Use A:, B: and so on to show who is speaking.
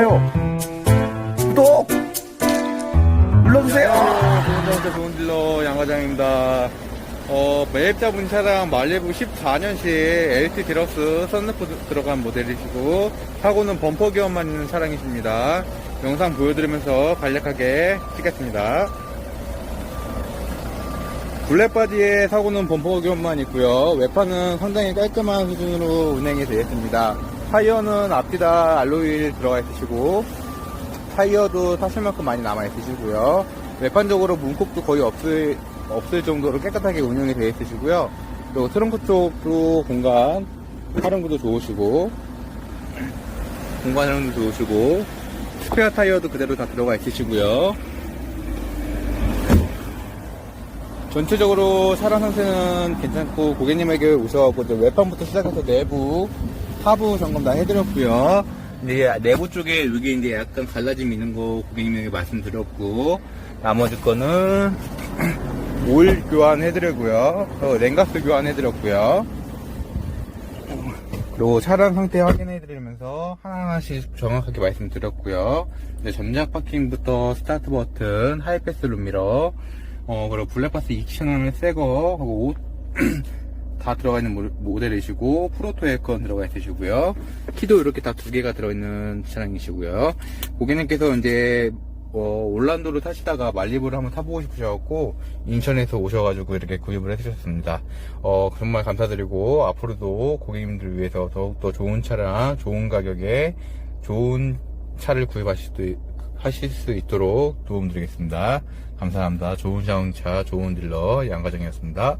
A: 좋아요, 구독 눌러주세요.
B: 안녕하세요. 좋은 딜러 양과장입니다. 어, 매입자분 차량 말리부 14년식 LT 디럭스 썬루프 들어간 모델이시고 사고는 범퍼 기어만 있는 차량이십니다. 영상 보여드리면서 간략하게 찍겠습니다. 블랙바디의 사고는 범퍼 기어만 있고요. 외판은 상당히 깔끔한 수준으로 운행이 되어 있습니다. 타이어는 앞뒤다 알로이 들어가 있으시고 타이어도 타실 만큼 많이 남아 있으시고요. 외판적으로 문콕도 거의 없을, 없을 정도로 깨끗하게 운영이 되어 있으시고요. 그리고 트렁크 쪽도 공간 활용도도 좋으시고, 공간 활용도 좋으시고, 스페어 타이어도 그대로 다 들어가 있으시고요. 전체적으로 차량 상태는 괜찮고 고객님에게 이제 외판부터 시작해서 내부, 하부 점검 다 해드렸고요. 이제 내부 쪽에 여기 이제 약간 갈라짐 있는 거 고객님에게 말씀드렸고 나머지 거는 오일 교환 해드리고요. 어, 랭가스 교환 해드렸고요. 그리고 차량 상태 확인해드리면서 하나하나씩 정확하게 말씀드렸고요. 이제 전장 파킹부터 스타트 버튼, 하이패스 룸미러, 어, 그리고 블랙박스 2층은 새거, 하고 옷, 다 들어가 있는 모- 모델이시고, 프로토 에어컨 들어가 있으시고요. 키도 이렇게 다 두 개가 들어있는 차량이시고요. 고객님께서 이제, 어, 올란도를 타시다가 말리부를 한번 타보고 싶으셔갖고, 인천에서 오셔가지고 이렇게 구입을 해주셨습니다. 어, 정말 감사드리고, 앞으로도 고객님들을 위해서 더욱더 좋은 차량, 좋은 가격에 좋은 차를 구입하실 수, 하실 수 있도록 도움드리겠습니다. 감사합니다. 좋은 자동차, 좋은 딜러, 양과정이었습니다.